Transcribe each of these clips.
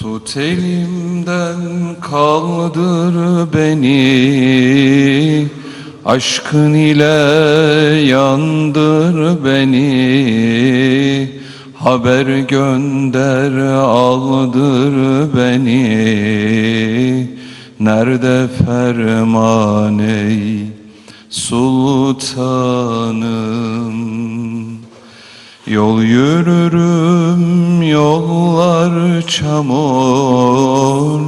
Tut elimden kaldır beni. Aşkın ile yandır beni. Haber gönder aldır beni. Nerede ferman ey sultanım Yol yürürüm yollar çamur.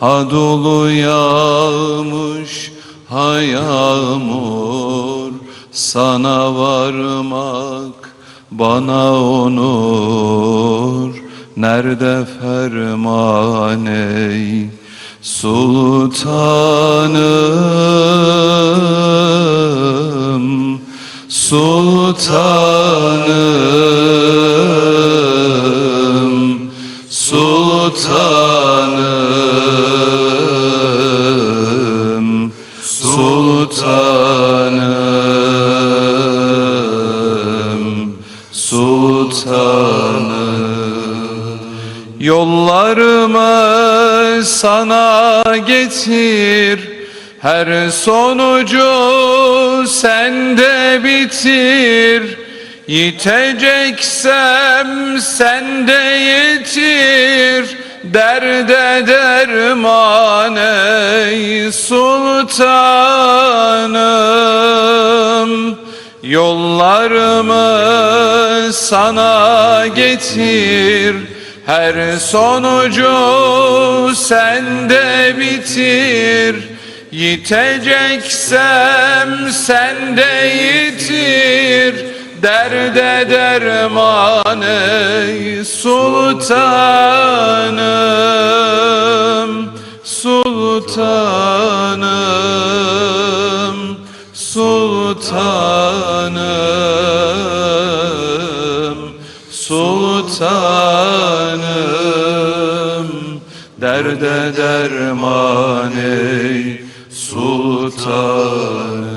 Ha dolu yağmış ha yağmur Sana varmak bana onur. Nerede ferman ey sultanım Sultanım, sultanım, sultanım, sultanım. Yollarımı sana getir, her sonucu sende bitir. Yiteceksem sende yitir, derde derman ey sultanım. Yollarımı sana getir, her sonucu sende bitir. Yiteceksem sende yitir, derde derman ey sultanım, sultanım, sultanım, sultanım, derde derman ey sultanım.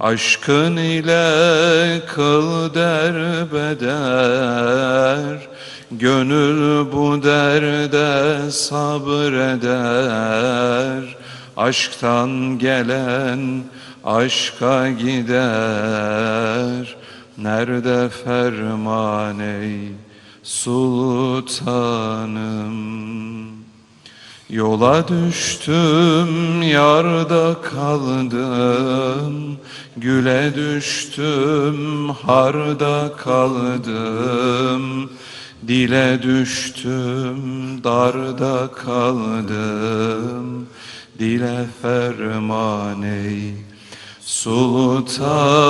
Aşkın ile kıl derbeder Gönül bu derde sabreder Aşktan gelen aşka gider Nerede ferman ey sultanım Yola düştüm, yarda kaldım. Güle düştüm, harda kaldım. Dile düştüm, darda kaldım. Dile ferman ey sultanım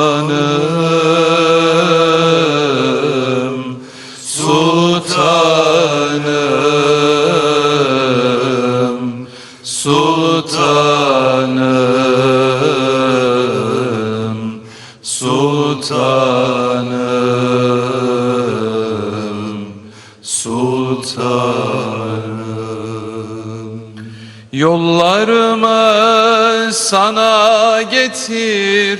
Yollarımı sana getir,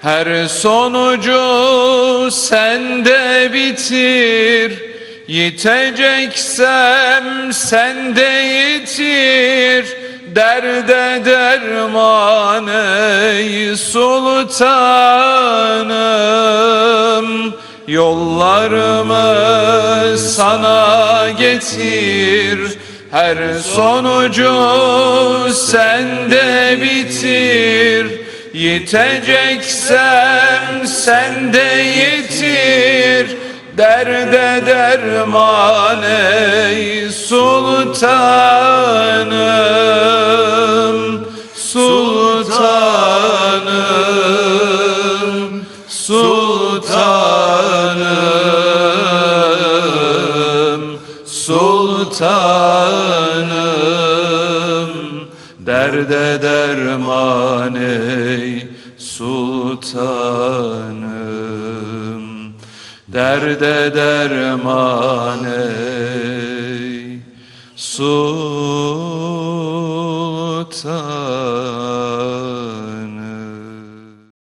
her sonucu sende bitir. Yiteceksem sende yitir, derde derman ey sultanım. Yollarımı sana getir, her sonucu sende bitir. Yiteceksem sende yitir, derde derman ey sultanım, sultanım, derde derman ey sultanım, derde derman ey sultanım.